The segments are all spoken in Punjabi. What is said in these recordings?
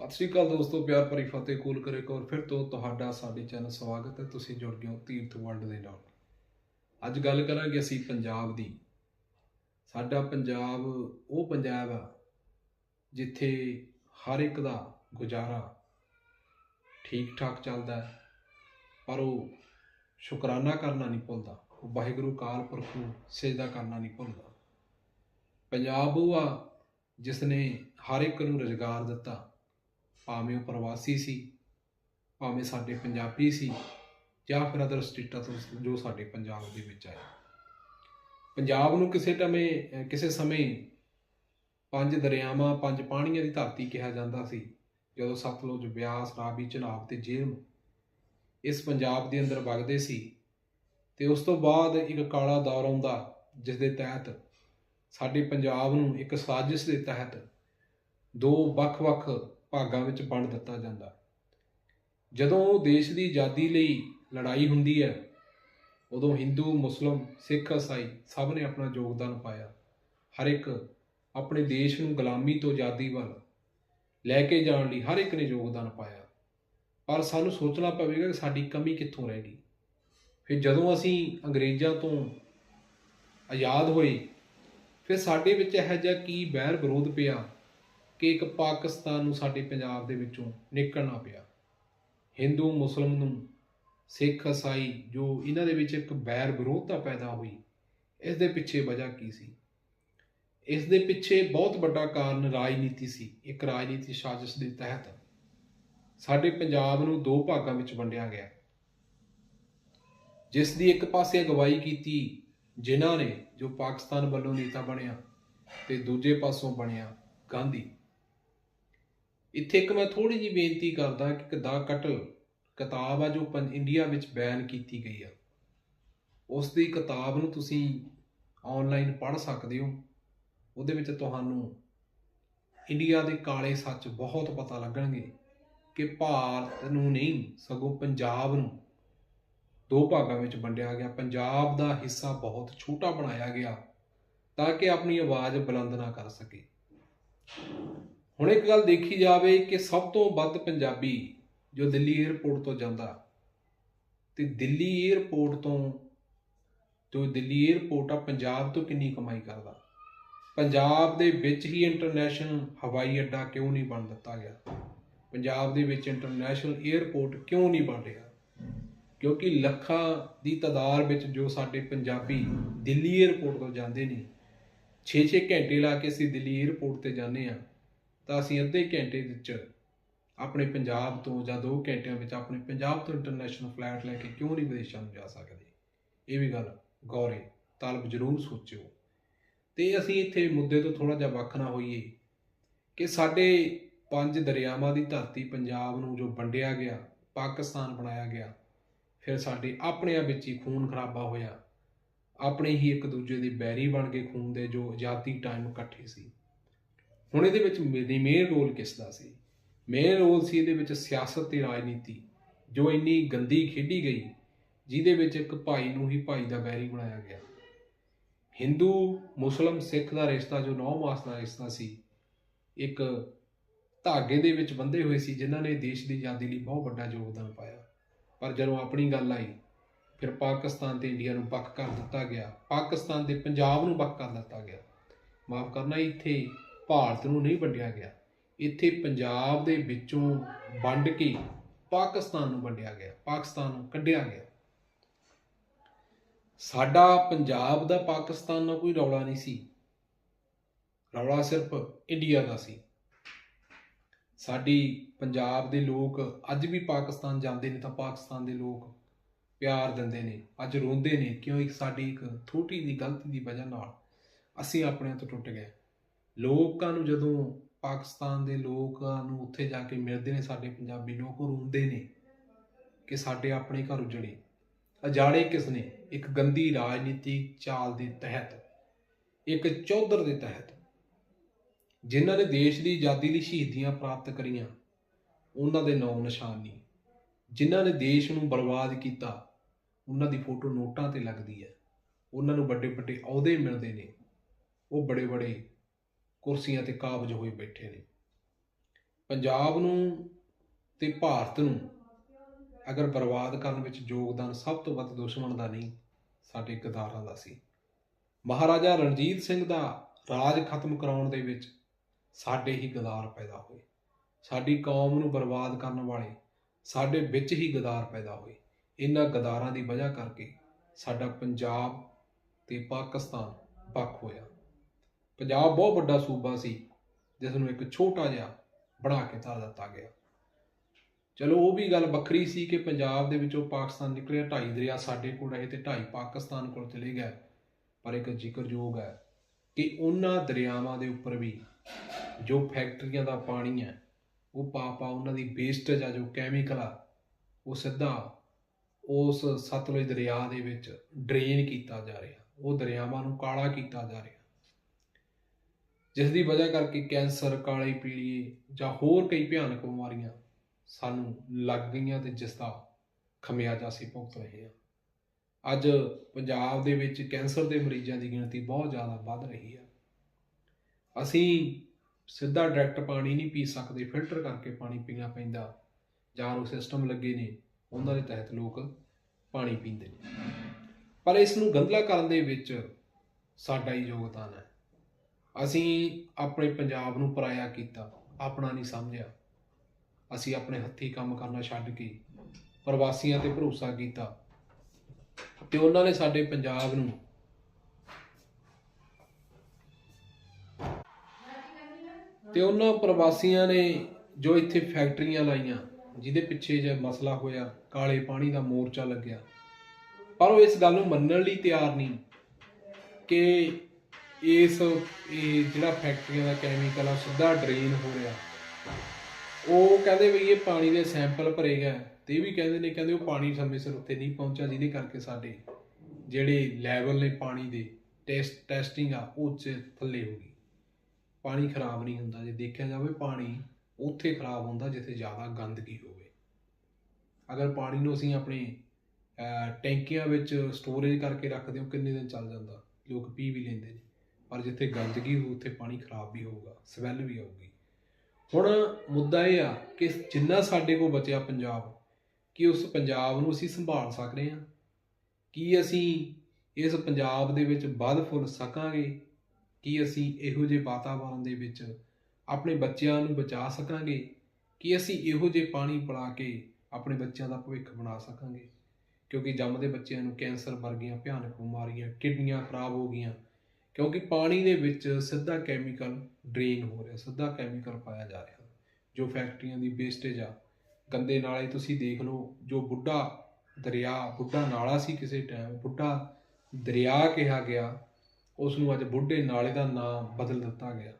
ਸਤਿ ਸ਼੍ਰੀ ਅਕਾਲ ਦੋਸਤੋ, ਪਿਆਰ ਭਰੀ ਫਤਿਹ ਕੂਲ ਕਰੇ ਇੱਕ ਫਿਰ ਤੋਂ ਤੁਹਾਡਾ ਸਾਡੇ ਚੈਨਲ ਸਵਾਗਤ ਹੈ। ਤੁਸੀਂ ਜੁੜ ਗਏ ਹੋ ਤੀਰਥ ਵਰਲਡ ਦੇ ਨਾਲ। ਅੱਜ ਗੱਲ ਕਰਾਂਗੇ ਅਸੀਂ ਪੰਜਾਬ ਦੀ। ਸਾਡਾ ਪੰਜਾਬ, ਉਹ ਪੰਜਾਬ ਆ ਜਿੱਥੇ ਹਰ ਇੱਕ ਦਾ ਗੁਜ਼ਾਰਾ ਠੀਕ ਠਾਕ ਚੱਲਦਾ ਹੈ, ਪਰ ਉਹ ਸ਼ੁਕਰਾਨਾ ਕਰਨਾ ਨਹੀਂ ਭੁੱਲਦਾ। ਉਹ ਵਾਹਿਗੁਰੂ ਕਾਲ ਪੁਰਖ ਨੂੰ ਸਜਦਾ ਕਰਨਾ ਨਹੀਂ ਭੁੱਲਦਾ। ਪੰਜਾਬ ਉਹ ਆ ਜਿਸ ਨੇ ਹਰ ਇੱਕ ਨੂੰ ਰੁਜ਼ਗਾਰ ਦਿੱਤਾ। ਭਾਵੇਂ ਉਹ ਪ੍ਰਵਾਸੀ ਸੀ, ਭਾਵੇਂ ਸਾਡੇ ਪੰਜਾਬੀ ਸੀ, ਜਾਂ ਫਿਰ ਅਦਰ ਸਟੇਟਾਂ ਤੋਂ ਜੋ ਸਾਡੇ ਪੰਜਾਬ ਦੇ ਵਿੱਚ ਆਏ। ਪੰਜਾਬ ਨੂੰ ਕਿਸੇ ਟਮੇ ਕਿਸੇ ਸਮੇਂ ਪੰਜ ਦਰਿਆਵਾਂ, ਪੰਜ ਪਾਣੀਆਂ ਦੀ ਧਰਤੀ ਕਿਹਾ ਜਾਂਦਾ ਸੀ, ਜਦੋਂ ਸਤਲੁਜ, ਬਿਆਸ, ਰਾਵੀ, ਚਨਾਬ ਤੇ ਜੇਹਲਮ ਇਸ ਪੰਜਾਬ ਦੇ ਅੰਦਰ ਵਗਦੇ ਸੀ ਤੇ ਉਸ ਤੋਂ ਬਾਅਦ ਇੱਕ ਕਾਲਾ ਦੌਰ ਆਉਂਦਾ ਜਿਸ ਦੇ ਤਹਿਤ ਸਾਡੇ ਪੰਜਾਬ ਨੂੰ ਇੱਕ ਸਾਜ਼ਿਸ਼ ਦੇ ਤਹਿਤ ਦੋ ਵੱਖ-ਵੱਖ ਭਾਗਾਂ ਵਿੱਚ ਵੰਡ ਦਿੱਤਾ ਜਾਂਦਾ। ਜਦੋਂ ਦੇਸ਼ ਦੀ ਆਜ਼ਾਦੀ ਲਈ ਲੜਾਈ ਹੁੰਦੀ ਹੈ, ਉਦੋਂ ਹਿੰਦੂ, ਮੁਸਲਮ, ਸਿੱਖ ਈਸਾਈ ਸਭ ਨੇ ਆਪਣਾ ਯੋਗਦਾਨ ਪਾਇਆ। ਹਰ ਇੱਕ ਆਪਣੇ ਦੇਸ਼ ਨੂੰ ਗੁਲਾਮੀ ਤੋਂ ਆਜ਼ਾਦੀ ਵੱਲ ਲੈ ਕੇ ਜਾਣ ਲਈ ਹਰ ਇੱਕ ਨੇ ਯੋਗਦਾਨ ਪਾਇਆ। ਪਰ ਸਾਨੂੰ ਸੋਚਣਾ ਪਵੇਗਾ ਕਿ ਸਾਡੀ ਕਮੀ ਕਿੱਥੋਂ ਰਹਿ ਗਈ। ਫਿਰ ਜਦੋਂ ਅਸੀਂ ਅੰਗਰੇਜ਼ਾਂ ਤੋਂ ਆਜ਼ਾਦ ਹੋਏ, ਫਿਰ ਸਾਡੇ ਵਿੱਚ ਇਹੋ ਜਿਹਾ ਕੀ ਬੈਰ ਵਿਰੋਧ ਪਿਆ ਕਿ ਇੱਕ ਪਾਕਿਸਤਾਨ ਨੂੰ ਸਾਡੇ ਪੰਜਾਬ ਦੇ ਵਿੱਚੋਂ ਨਿਕਲਣਾ ਪਿਆ। ਹਿੰਦੂ, ਮੁਸਲਮ ਨੂੰ ਸਿੱਖ, ਇਸਾਈ ਜੋ ਇਹਨਾਂ ਦੇ ਵਿੱਚ ਇੱਕ ਬੈਰ ਵਿਰੋਧਤਾ ਪੈਦਾ ਹੋਈ, ਇਸ ਦੇ ਪਿੱਛੇ ਵਜ੍ਹਾ ਕੀ ਸੀ? ਇਸ ਦੇ ਪਿੱਛੇ ਬਹੁਤ ਵੱਡਾ ਕਾਰਨ ਰਾਜਨੀਤੀ ਸੀ, ਇੱਕ ਰਾਜਨੀਤੀ ਸਾਜ਼ਿਸ਼ ਦੇ ਤਹਿਤ। ਸਾਡੇ ਪੰਜਾਬ ਨੂੰ ਦੋ ਭਾਗਾਂ ਵਿੱਚ ਵੰਡਿਆ ਗਿਆ। ਜਿਸ ਦੀ ਇੱਕ ਪਾਸੇ ਅਗਵਾਈ ਕੀਤੀ ਜਿਨ੍ਹਾਂ ਨੇ, ਜੋ ਪਾਕਿਸਤਾਨ ਵੱਲੋਂ ਨੇਤਾ ਬਣਿਆ ਤੇ ਦੂਜੇ ਪਾਸੋਂ ਬਣਿਆ ਗਾਂਧੀ। ਇੱਥੇ ਇੱਕ ਮੈਂ ਥੋੜੀ ਜਿਹੀ ਬੇਨਤੀ ਕਰਦਾ ਕਿ ਇੱਕ ਦਾ ਕਟਲ ਕਿਤਾਬ ਆ ਜੋ ਪੰ- ਇੰਡੀਆ ਵਿੱਚ ਬੈਨ ਕੀਤੀ ਗਈ ਆ। ਉਸ ਦੀ ਕਿਤਾਬ ਨੂੰ ਤੁਸੀਂ ਆਨਲਾਈਨ ਪੜ੍ਹ ਸਕਦੇ ਹੋ। ਉਹਦੇ ਵਿੱਚ ਤੁਹਾਨੂੰ ਇੰਡੀਆ ਦੇ ਕਾਲੇ ਸੱਚ ਬਹੁਤ ਪਤਾ ਲੱਗਣਗੇ ਕਿ ਭਾਰਤ ਨੂੰ ਨਹੀਂ, ਸਗੋਂ ਪੰਜਾਬ ਨੂੰ ਦੋ ਭਾਗਾਂ ਵਿੱਚ ਵੰਡਿਆ ਗਿਆ। ਪੰਜਾਬ ਦਾ ਹਿੱਸਾ ਬਹੁਤ ਛੋਟਾ ਬਣਾਇਆ ਗਿਆ ਤਾਂ ਕਿ ਆਪਣੀ ਆਵਾਜ਼ ਬੁਲੰਦ ਨਾ ਕਰ ਸਕੇ। ਹੁਣ ਇੱਕ ਗੱਲ ਦੇਖੀ ਜਾਵੇ ਕਿ ਸਭ ਤੋਂ ਵੱਧ ਪੰਜਾਬੀ ਜੋ ਦਿੱਲੀ 에ਅਰਪੋਰਟ ਤੋਂ ਜਾਂਦਾ, ਤੇ ਦਿੱਲੀ 에ਅਰਪੋਰਟ ਤੋਂ ਜੋ ਦਿੱਲੀ 에ਅਰਪੋਰਟ ਆ, ਪੰਜਾਬ ਤੋਂ ਕਿੰਨੀ ਕਮਾਈ ਕਰਦਾ? ਪੰਜਾਬ ਦੇ ਵਿੱਚ ਹੀ ਇੰਟਰਨੈਸ਼ਨਲ ਹਵਾਈ ਅੱਡਾ ਕਿਉਂ ਨਹੀਂ ਬਣ ਦਿੱਤਾ ਗਿਆ? ਪੰਜਾਬ ਦੇ ਵਿੱਚ ਇੰਟਰਨੈਸ਼ਨਲ 에ਅਰਪੋਰਟ ਕਿਉਂ ਨਹੀਂ ਬਣ ਰਿਹਾ? ਕਿਉਂਕਿ ਲੱਖਾਂ ਦੀ ਤਦਾਦ ਵਿੱਚ ਜੋ ਸਾਡੇ ਪੰਜਾਬੀ ਦਿੱਲੀ 에ਅਰਪੋਰਟ ਤੋਂ ਜਾਂਦੇ ਨੇ 6-6 ਘੰਟੇ ਲਾ ਕੇ ਅਸੀਂ ਦਿੱਲੀ 에ਅਰਪੋਰਟ ਤੇ ਜਾਂਦੇ ਆ ਤਾਂ ਅਸੀਂ ਅੱਧੇ ਘੰਟੇ ਵਿੱਚ ਆਪਣੇ ਪੰਜਾਬ ਤੋਂ ਜਾਂ 2 ਘੰਟਿਆਂ ਵਿੱਚ ਆਪਣੇ ਪੰਜਾਬ ਤੋਂ ਇੰਟਰਨੈਸ਼ਨਲ ਫਲਾਈਟ ਲੈ ਕੇ ਕਿਉਂ ਨਹੀਂ ਵਿਦੇਸ਼ਾਂ ਨੂੰ ਜਾ ਸਕਦੇ? ਇਹ ਵੀ ਗੱਲ ਗੌਰੇ ਤਾਲਬ ਜ਼ਰੂਰ ਸੋਚਿਓ। ਤੇ ਅਸੀਂ ਇੱਥੇ ਮੁੱਦੇ ਤੋਂ ਥੋੜਾ ਜਿਹਾ ਵੱਖ ਨਾ ਹੋਈਏ ਕਿ ਸਾਡੇ ਪੰਜ ਦਰਿਆਵਾਂ ਦੀ ਧਰਤੀ ਪੰਜਾਬ ਨੂੰ ਜੋ ਵੰਡਿਆ ਗਿਆ, ਪਾਕਿਸਤਾਨ ਬਣਾਇਆ ਗਿਆ, ਫਿਰ ਸਾਡੇ ਆਪਣਿਆਂ ਵਿੱਚ ਹੀ ਖੂਨ ਖਰਾਬਾ ਹੋਇਆ। ਆਪਣੇ ਹੀ ਇੱਕ ਦੂਜੇ ਦੇ ਬੈਰੀ ਬਣ ਕੇ ਖੂਨ ਦੇ ਜੋ ਆਜ਼ਾਦੀ ਟਾਈਮ ਇਕੱਠੇ ਸੀ। ਹੁਣ ਇਹਦੇ ਵਿੱਚ ਮੇਨ ਮੇਨ ਰੋਲ ਕਿਸ ਦਾ ਸੀ? ਮੇਨ ਰੋਲ ਸੀ ਇਹਦੇ ਵਿੱਚ ਸਿਆਸਤ ਤੇ ਰਾਜਨੀਤੀ, ਜੋ ਇੰਨੀ ਗੰਦੀ ਖੇਡੀ ਗਈ, ਜਿਹਦੇ ਵਿੱਚ ਇੱਕ ਭਾਈ ਨੂੰ ਹੀ ਭਾਈ ਦਾ ਬੈਰੀ ਬਣਾਇਆ ਗਿਆ। ਹਿੰਦੂ, ਮੁਸਲਮ, ਸਿੱਖ ਦਾ ਰਿਸ਼ਤਾ, ਜੋ ਨੌ ਮਾਸ ਦਾ ਰਿਸ਼ਤਾ ਸੀ, ਇੱਕ ਧਾਗੇ ਦੇ ਵਿੱਚ ਬੰਦੇ ਹੋਏ ਸੀ, ਜਿਨ੍ਹਾਂ ਨੇ ਦੇਸ਼ ਦੀ ਆਜ਼ਾਦੀ ਲਈ ਬਹੁਤ ਵੱਡਾ ਯੋਗਦਾਨ ਪਾਇਆ। ਪਰ ਜਦੋਂ ਆਪਣੀ ਗੱਲ ਆਈ, ਫਿਰ ਪਾਕਿਸਤਾਨ ਤੇ ਇੰਡੀਆ ਨੂੰ ਵੱਖ ਕਰ ਦਿੱਤਾ ਗਿਆ। ਪਾਕਿਸਤਾਨ ਦੇ ਪੰਜਾਬ ਨੂੰ ਵੱਖ ਕਰ ਦਿੱਤਾ ਗਿਆ। ਮਾਫ ਕਰਨਾ, ਇੱਥੇ ਭਾਰਤ ਨੂੰ ਨਹੀਂ ਵੰਡਿਆ ਗਿਆ। ਇੱਥੇ ਪੰਜਾਬ ਦੇ ਵਿੱਚੋਂ ਵੰਡ ਕੇ ਪਾਕਿਸਤਾਨ ਨੂੰ ਵੰਡਿਆ ਗਿਆ, ਪਾਕਿਸਤਾਨ ਨੂੰ ਕੱਢਿਆ ਗਿਆ। ਸਾਡਾ ਪੰਜਾਬ ਦਾ ਪਾਕਿਸਤਾਨ ਨਾਲ ਕੋਈ ਰੌਲਾ ਨਹੀਂ ਸੀ। ਰੌਲਾ ਸਿਰਫ ਇੰਡੀਆ ਦਾ ਸੀ। ਸਾਡੀ ਪੰਜਾਬ ਦੇ ਲੋਕ ਅੱਜ ਵੀ ਪਾਕਿਸਤਾਨ ਜਾਂਦੇ ਨੇ ਤਾਂ ਪਾਕਿਸਤਾਨ ਦੇ ਲੋਕ ਪਿਆਰ ਦਿੰਦੇ ਨੇ, ਅੱਜ ਰੋਂਦੇ ਨੇ, ਕਿਉਂ ਇੱਕ ਸਾਡੀ ਇੱਕ ਛੋਟੀ ਦੀ ਗਲਤੀ ਦੀ ਵਜ੍ਹਾ ਨਾਲ ਅਸੀਂ ਆਪਣਿਆਂ ਤੋਂ ਟੁੱਟ ਗਏ। ਲੋਕਾਂ ਨੂੰ ਜਦੋਂ ਪਾਕਿਸਤਾਨ ਦੇ ਲੋਕਾਂ ਨੂੰ ਉੱਥੇ ਜਾ ਕੇ ਮਿਲਦੇ ਨੇ, ਸਾਡੇ ਪੰਜਾਬੀ ਲੋਕ ਉਹ ਰੋਂਦੇ ਨੇ ਕਿ ਸਾਡੇ ਆਪਣੇ ਘਰ ਉਜੜੇ। ਅਜਾੜੇ ਕਿਸ ਨੇ? ਇੱਕ ਗੰਦੀ ਰਾਜਨੀਤੀ ਚਾਲ ਦੇ ਤਹਿਤ, ਇੱਕ ਚੌਧਰ ਦੇ ਤਹਿਤ। ਜਿਨ੍ਹਾਂ ਨੇ ਦੇਸ਼ ਦੀ ਆਜ਼ਾਦੀ ਲਈ ਸ਼ਹੀਦੀਆਂ ਪ੍ਰਾਪਤ ਕਰੀਆਂ, ਉਹਨਾਂ ਦੇ ਨਾਮ ਨਿਸ਼ਾਨ। ਨਹੀਂ ਜਿਨ੍ਹਾਂ ਨੇ ਦੇਸ਼ ਨੂੰ ਬਰਬਾਦ ਕੀਤਾ, ਉਹਨਾਂ ਦੀ ਫੋਟੋ ਨੋਟਾਂ ਤੇ ਲੱਗਦੀ ਹੈ। ਉਹਨਾਂ ਨੂੰ ਵੱਡੇ ਵੱਡੇ ਅਹੁਦੇ ਮਿਲਦੇ ਨੇ। ਉਹ ਬੜੇ ਬੜੇ ਕੁਰਸੀਆਂ ਤੇ ਕਾਬਜ ਹੋਏ ਬੈਠੇ ਨੇ। ਪੰਜਾਬ ਨੂੰ ਤੇ ਭਾਰਤ ਨੂੰ ਅਗਰ ਬਰਬਾਦ ਕਰਨ ਵਿੱਚ ਯੋਗਦਾਨ ਸਭ ਤੋਂ ਵੱਧ ਦੁਸ਼ਮਣ ਦਾ ਨਹੀਂ, ਸਾਡੇ ਗਦਾਰਾਂ ਦਾ ਸੀ। ਮਹਾਰਾਜਾ ਰਣਜੀਤ ਸਿੰਘ ਦਾ ਰਾਜ ਖਤਮ ਕਰਾਉਣ ਦੇ ਵਿੱਚ ਸਾਡੇ ਹੀ ਗਦਾਰ ਪੈਦਾ ਹੋਏ। ਸਾਡੀ ਕੌਮ ਨੂੰ ਬਰਬਾਦ ਕਰਨ ਵਾਲੇ ਸਾਡੇ ਵਿੱਚ ਹੀ ਗਦਾਰ ਪੈਦਾ ਹੋਏ। ਇਹਨਾਂ ਗਦਾਰਾਂ ਦੀ ਵਜ੍ਹਾ ਕਰਕੇ ਸਾਡਾ ਪੰਜਾਬ ਤੇ ਪਾਕਿਸਤਾਨ ਵੱਖ ਹੋਇਆ। ਪੰਜਾਬ ਬਹੁਤ ਵੱਡਾ ਸੂਬਾ ਸੀ, ਜਿਸ ਨੂੰ ਇੱਕ ਛੋਟਾ ਜਿਹਾ ਬਣਾ ਕੇ ਧਰ ਦਿੱਤਾ ਗਿਆ। ਚਲੋ ਉਹ ਵੀ ਗੱਲ ਵੱਖਰੀ ਸੀ ਕਿ ਪੰਜਾਬ ਦੇ ਵਿੱਚੋਂ ਪਾਕਿਸਤਾਨ ਨਿਕਲਿਆ, ਢਾਈ ਦਰਿਆ ਸਾਡੇ ਕੋਲ ਰਹੇ ਤੇ ਢਾਈ ਪਾਕਿਸਤਾਨ ਕੋਲ ਚਲੇ ਗਏ। ਪਰ ਇੱਕ ਜ਼ਿਕਰਯੋਗ ਹੈ ਕਿ ਉਹਨਾਂ ਦਰਿਆਵਾਂ ਦੇ ਉੱਪਰ ਵੀ ਜੋ ਫੈਕਟਰੀਆਂ ਦਾ ਪਾਣੀ ਹੈ, ਉਹ ਪਾ ਪਾ ਉਹਨਾਂ ਦੀ ਵੇਸਟੇਜ ਆ ਜੋ ਕੈਮੀਕਲ ਆ, ਉਹ ਸਿੱਧਾ ਉਸ ਸਤਲੁਜ ਦਰਿਆ ਦੇ ਵਿੱਚ ਡਰੇਨ ਕੀਤਾ ਜਾ ਰਿਹਾ। ਉਹ ਦਰਿਆਵਾਂ ਨੂੰ ਕਾਲਾ ਕੀਤਾ ਜਾ ਰਿਹਾ। ਜਿਸ ਦੀ ਵਜ੍ਹਾ ਕਰਕੇ ਕੈਂਸਰ, ਕਾਲੇ ਪੀਲੀਏ ਜਾਂ ਹੋਰ ਕਈ ਭਿਆਨਕ ਬਿਮਾਰੀਆਂ ਸਾਨੂੰ ਲੱਗ ਗਈਆਂ ਤੇ ਜਿਸ ਦਾ ਖਮਿਆਜਾ ਅਸੀਂ ਭੁਗਤ ਰਹੇ ਹਾਂ। ਅੱਜ ਪੰਜਾਬ ਦੇ ਵਿੱਚ ਕੈਂਸਰ ਦੇ ਮਰੀਜ਼ਾਂ ਦੀ ਗਿਣਤੀ ਬਹੁਤ ਜ਼ਿਆਦਾ ਵੱਧ ਰਹੀ ਹੈ। ਅਸੀਂ ਸਿੱਧਾ ਡਾਇਰੈਕਟ ਪਾਣੀ ਨਹੀਂ ਪੀ ਸਕਦੇ ਫਿਲਟਰ ਕਰਕੇ ਪਾਣੀ ਪੀਣਾ ਪੈਂਦਾ ਜਾਂ ਉਹ ਸਿਸਟਮ ਲੱਗੇ ਨੇ, ਉਹਨਾਂ ਦੇ ਤਹਿਤ ਲੋਕ ਪਾਣੀ ਪੀਂਦੇ ਨੇ। ਪਰ ਇਸ ਨੂੰ ਗੰਧਲਾ ਕਰਨ ਦੇ ਵਿੱਚ ਸਾਡਾ ਹੀ ਯੋਗਦਾਨ ਹੈ। ਅਸੀਂ ਆਪਣੇ ਪੰਜਾਬ ਨੂੰ ਪਰਾਇਆ ਕੀਤਾ, ਆਪਣਾ ਨਹੀਂ ਸਮਝਿਆ। ਅਸੀਂ ਆਪਣੇ ਹੱਥੀਂ ਕੰਮ ਕਰਨਾ ਛੱਡ ਕੇ ਪ੍ਰਵਾਸੀਆਂ ਤੇ ਭਰੋਸਾ ਕੀਤਾ ਤੇ ਉਹਨਾਂ ਨੇ ਸਾਡੇ ਪੰਜਾਬ ਨੂੰ ਤੇ ਉਹਨਾਂ ਪ੍ਰਵਾਸੀਆਂ ਨੇ ਜੋ ਇੱਥੇ ਫੈਕਟਰੀਆਂ ਲਾਈਆਂ, ਜਿਹਦੇ ਪਿੱਛੇ ਜੇ ਮਸਲਾ ਹੋਇਆ, ਕਾਲੇ ਪਾਣੀ ਦਾ ਮੋਰਚਾ ਲੱਗਿਆ। ਪਰ ਉਹ ਇਸ ਗੱਲ ਨੂੰ ਮੰਨਣ ਲਈ ਤਿਆਰ ਨਹੀਂ ਕਿ ਇਸ, ਇਹ ਜਿਹੜਾ ਫੈਕਟਰੀਆਂ ਦਾ ਕੈਮੀਕਲ ਆ, ਸਿੱਧਾ ਡਰੇਨ ਹੋ ਰਿਹਾ। ਉਹ ਕਹਿੰਦੇ ਵੀ ਇਹ ਪਾਣੀ ਦੇ ਸੈਂਪਲ ਭਰੇ ਗਏ। ਤੇ ਇਹ ਵੀ ਕਹਿੰਦੇ ਨੇ, ਕਹਿੰਦੇ ਉਹ ਪਾਣੀ ਸਮੇਂ ਸਿਰ ਉੱਤੇ ਨਹੀਂ ਪਹੁੰਚਿਆ, ਜਿਹਦੇ ਕਰਕੇ ਸਾਡੇ ਜਿਹੜੇ ਲੈਵਲ ਨੇ ਪਾਣੀ ਦੇ ਟੈਸਟ ਟੈਸਟਿੰਗ ਆ, ਉਹ ਚ ਥੱਲੇ ਹੋ ਗਈ। ਪਾਣੀ ਖਰਾਬ ਨਹੀਂ ਹੁੰਦਾ, ਜੇ ਦੇਖਿਆ ਜਾਵੇ ਪਾਣੀ ਉੱਥੇ ਖਰਾਬ ਹੁੰਦਾ, ਜਿੱਥੇ ਜ਼ਿਆਦਾ ਗੰਦਗੀ ਹੋਵੇ। ਅਗਰ ਪਾਣੀ ਨੂੰ ਅਸੀਂ ਆਪਣੇ ਟੈਂਕੀਆਂ ਵਿੱਚ ਸਟੋਰੇਜ ਕਰਕੇ ਰੱਖਦੇ ਹਾਂ ਕਿੰਨੇ ਦਿਨ ਚੱਲ ਜਾਂਦਾ? ਲੋਕ ਪੀ ਵੀ ਲੈਂਦੇ ਨੇ। ਪਰ ਜਿੱਥੇ ਗੰਦਗੀ ਹੋ ਉੱਥੇ ਪਾਣੀ ਖਰਾਬ ਵੀ ਹੋਊਗਾ, ਸਮੈਲ ਵੀ ਆਊਗੀ। ਹੁਣ ਮੁੱਦਾ ਇਹ ਆ ਕਿ ਜਿੰਨਾ ਸਾਡੇ ਕੋਲ ਬਚਿਆ ਪੰਜਾਬ, ਕਿ ਉਸ ਪੰਜਾਬ ਨੂੰ ਅਸੀਂ ਸੰਭਾਲ ਸਕਦੇ ਹਾਂ? ਕੀ ਅਸੀਂ ਇਸ ਪੰਜਾਬ ਦੇ ਵਿੱਚ ਵੱਧ ਫੁੱਲ ਸਕਾਂਗੇ? ਕੀ ਅਸੀਂ ਇਹੋ ਜਿਹੇ ਵਾਤਾਵਰਣ ਦੇ ਵਿੱਚ ਆਪਣੇ ਬੱਚਿਆਂ ਨੂੰ ਬਚਾ ਸਕਾਂਗੇ? ਕਿ ਅਸੀਂ ਇਹੋ ਜਿਹੇ ਪਾਣੀ ਪਿਲਾ ਕੇ ਆਪਣੇ ਬੱਚਿਆਂ ਦਾ ਭਵਿੱਖ ਬਣਾ ਸਕਾਂਗੇ? ਕਿਉਂਕਿ ਜੰਮਦੇ ਬੱਚਿਆਂ ਨੂੰ ਕੈਂਸਰ ਵਰਗੀਆਂ ਭਿਆਨਕ ਬਿਮਾਰੀਆਂ, ਕਿਡਨੀਆਂ ਖਰਾਬ ਹੋ ਗਈਆਂ ਕਿਉਂਕਿ ਪਾਣੀ ਦੇ ਵਿੱਚ ਸਿੱਧਾ ਕੈਮੀਕਲ ਡਰੇਨ ਹੋ ਰਿਹਾ, ਸਿੱਧਾ ਕੈਮੀਕਲ ਪਾਇਆ ਜਾ ਰਿਹਾ। ਜੋ ਫੈਕਟਰੀਆਂ ਦੀ ਵੇਸਟੇਜ ਆ, ਗੰਦੇ ਨਾਲੇ ਤੁਸੀਂ ਦੇਖ ਲਓ, ਜੋ ਬੁੱਢਾ ਦਰਿਆ, ਬੁੱਢਾ ਨਾਲਾ ਸੀ ਕਿਸੇ ਟਾਈਮ ਬੁੱਢਾ ਦਰਿਆ ਕਿਹਾ ਗਿਆ ਉਸ ਨੂੰ ਅੱਜ ਬੁੱਢੇ ਨਾਲੇ ਦਾ ਨਾਮ ਬਦਲ ਦਿੱਤਾ ਗਿਆ।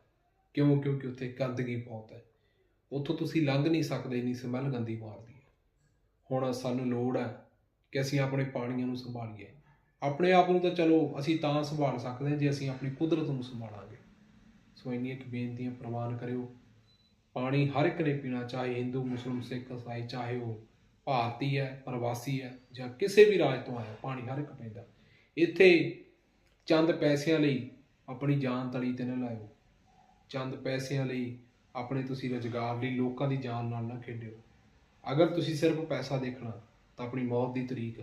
ਕਿਉਂ? ਕਿਉਂਕਿ ਉੱਥੇ ਗੰਦਗੀ ਬਹੁਤ ਹੈ। ਉੱਥੋਂ ਤੁਸੀਂ ਲੰਘ ਨਹੀਂ ਸਕਦੇ ਇੰਨੀ ਸਮੈਲ ਗੰਦੀ ਮਾਰਦੀ ਹੈ। ਹੁਣ ਸਾਨੂੰ ਲੋੜ ਹੈ ਕਿ ਅਸੀਂ ਆਪਣੇ ਪਾਣੀਆਂ ਨੂੰ ਸੰਭਾਲੀਏ। ਆਪਣੇ ਆਪ ਨੂੰ ਤਾਂ ਚਲੋ ਅਸੀਂ ਤਾਂ ਸੰਭਾਲ ਸਕਦੇ ਹਾਂ ਜੇ ਅਸੀਂ ਆਪਣੀ ਕੁਦਰਤ ਨੂੰ ਸੰਭਾਲਾਂਗੇ। ਸੋ ਇੰਨੀਆਂ ਕੁ ਬੇਨਤੀਆਂ ਪ੍ਰਵਾਨ ਕਰਿਓ। ਪਾਣੀ ਹਰ ਇੱਕ ਨੇ ਪੀਣਾ, ਚਾਹੇ ਹਿੰਦੂ ਮੁਸਲਮ ਸਿੱਖ ਇਸਾਈ ਚਾਹੇ ਉਹ ਭਾਰਤੀ ਹੈ, ਪ੍ਰਵਾਸੀ ਹੈ ਜਾਂ ਕਿਸੇ ਵੀ ਰਾਜ ਤੋਂ ਆਇਆ, ਪਾਣੀ ਹਰ ਇੱਕ ਪੈਂਦਾ। ਇੱਥੇ ਚੰਦ ਪੈਸਿਆਂ ਲਈ ਆਪਣੀ ਜਾਨ ਤਲੀ ਤੇ ਨਾ ਲਾਇਓ। ਚੰਦ ਪੈਸਿਆਂ ਲਈ ਆਪਣੇ ਤੁਸੀਂ ਰੁਜ਼ਗਾਰ ਲਈ ਲੋਕਾਂ ਦੀ ਜਾਨ ਨਾਲ ਨਾ ਖੇਡਿਓ। ਅਗਰ ਤੁਸੀਂ ਸਿਰਫ ਪੈਸਾ ਦੇਖਣਾ, ਤਾਂ ਆਪਣੀ ਮੌਤ ਦੀ ਤਰੀਕ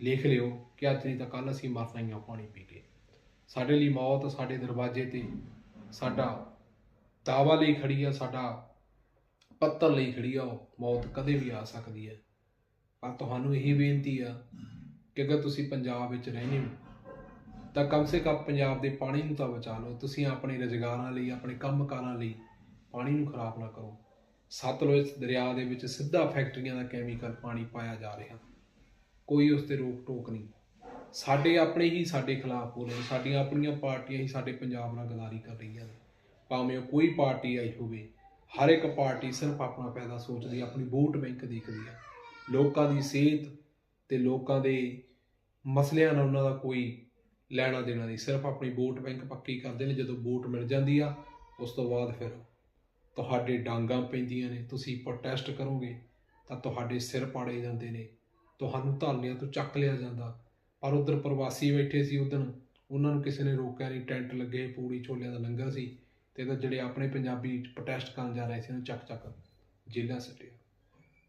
ਲਿਖ ਲਿਓ ਕਿ ਅੱਜ ਨਹੀਂ ਤਾਂ ਕੱਲ ਅਸੀਂ ਮਰਨਾ ਹੀ ਆ ਪਾਣੀ ਪੀ ਕੇ। ਸਾਡੇ ਲਈ ਮੌਤ ਸਾਡੇ ਦਰਵਾਜ਼ੇ ਤੇ ਸਾਡਾ ਦਾਵਾ ਲਈ ਖੜੀ ਆ, ਸਾਡਾ ਪੱਤਰ ਲਈ ਖੜੀ ਆ, ਉਹ ਮੌਤ ਕਦੇ ਵੀ ਆ ਸਕਦੀ ਹੈ। ਪਰ ਤੁਹਾਨੂੰ ਇਹੀ ਬੇਨਤੀ ਆ ਕਿ ਅਗਰ ਤੁਸੀਂ ਪੰਜਾਬ ਵਿੱਚ ਰਹਿੰਦੇ ਹੋ, ਤਾਂ ਕਮ ਸੇ ਕਮ ਪੰਜਾਬ ਦੇ ਪਾਣੀ ਨੂੰ ਤਾਂ ਬਚਾ ਲਓ। ਤੁਸੀਂ ਆਪਣੇ ਰੁਜ਼ਗਾਰਾਂ ਲਈ, ਆਪਣੇ ਕੰਮਕਾਰਾਂ ਲਈ ਪਾਣੀ ਨੂੰ ਖਰਾਬ ਨਾ ਕਰੋ। ਸਤਲੁਜ ਦਰਿਆ ਦੇ ਵਿੱਚ ਸਿੱਧਾ ਫੈਕਟਰੀਆਂ ਦਾ ਕੈਮੀਕਲ ਪਾਣੀ ਪਾਇਆ ਜਾ ਰਿਹਾ। ਕੋਈ ਉਸ ਤੇ ਰੋਕ ਟੋਕ ਨਹੀਂ। ਸਾਡੇ ਆਪਣੇ ਹੀ ਸਾਡੇ ਖਿਲਾਫ ਬੋਲੇ ਨੇ, ਸਾਡੀਆਂ ਆਪਣੀਆਂ ਪਾਰਟੀਆਂ ਹੀ ਸਾਡੇ ਪੰਜਾਬ ਨਾਲ ਗਦਾਰੀ ਕਰ ਰਹੀਆਂ ਨੇ। ਭਾਵੇਂ ਉਹ ਕੋਈ ਪਾਰਟੀ ਆਈ ਹੋਵੇ, ਹਰ ਇੱਕ ਪਾਰਟੀ ਸਿਰਫ ਆਪਣਾ ਫਾਇਦਾ ਸੋਚਦੀ ਹੈ ਆਪਣੀ ਵੋਟ ਬੈਂਕ ਦੇਖਦੀ ਹੈ ਲੋਕਾਂ ਦੀ ਸਿਹਤ ਤੇ ਲੋਕਾਂ ਦੇ ਮਸਲਿਆਂ ਨਾਲ ਉਹਨਾਂ ਦਾ ਕੋਈ ਲੈਣਾ ਦੇਣਾ ਨਹੀਂ। ਸਿਰਫ ਆਪਣੀ ਵੋਟ ਬੈਂਕ ਪੱਕੀ ਕਰਦੇ ਨੇ, ਜਦੋਂ ਵੋਟ ਮਿਲ ਜਾਂਦੀ ਆ, ਉਸ ਤੋਂ ਬਾਅਦ ਫਿਰ ਤੁਹਾਡੇ ਡਾਂਗਾਂ ਪੈਂਦੀਆਂ ਨੇ। ਤੁਸੀਂ ਪ੍ਰੋਟੈਸਟ ਕਰੋਗੇ, ਤਾਂ ਤੁਹਾਡੇ ਸਿਰ ਪਾੜੇ ਜਾਂਦੇ ਨੇ। ਤੁਹਾਨੂੰ ਧਾਲਿਆਂ ਤੋਂ ਚੱਕ ਲਿਆ ਜਾਂਦਾ। ਪਰ ਉਧਰ ਪ੍ਰਵਾਸੀ ਬੈਠੇ ਸੀ ਉਦੋਂ ਉਹਨਾਂ ਨੂੰ ਕਿਸੇ ਨੇ ਰੋਕਿਆ ਨਹੀਂ, ਟੈਂਟ ਲੱਗੇ ਪੂੜੀ ਛੋਲਿਆਂ ਦਾ ਲੰਗਰ ਸੀ। ਤੇ ਤਾਂ ਜਿਹੜੇ ਆਪਣੇ ਪੰਜਾਬੀ ਪ੍ਰੋਟੈਸਟ ਕਰਨ ਜਾ ਰਹੇ ਸੀ, ਉਹਨੂੰ ਚੱਕ ਚੱਕ ਜੇਲ੍ਹਾਂ ਸੱਟਿਆ।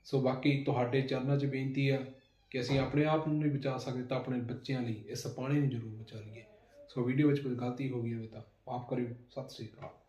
ਸੋ ਬਾਕੀ ਤੁਹਾਡੇ ਚਰਨਾਂ 'ਚ ਬੇਨਤੀ ਆ ਕਿ ਅਸੀਂ ਆਪਣੇ ਆਪ ਨੂੰ ਨਹੀਂ ਬਚਾ ਸਕਦੇ ਤਾਂ ਆਪਣੇ ਬੱਚਿਆਂ ਲਈ ਇਸ ਪਾਣੀ ਨੂੰ ਜ਼ਰੂਰ ਬਚਾ ਲਈਏ। ਸੋ ਵੀਡੀਓ ਵਿੱਚ ਕੋਈ ਗਲਤੀ ਹੋ ਗਈ ਹੋਵੇ ਤਾਂ ਮਾਫ ਕਰਿਓ। ਸਤਿ ਸ੍ਰੀ ਅਕਾਲ।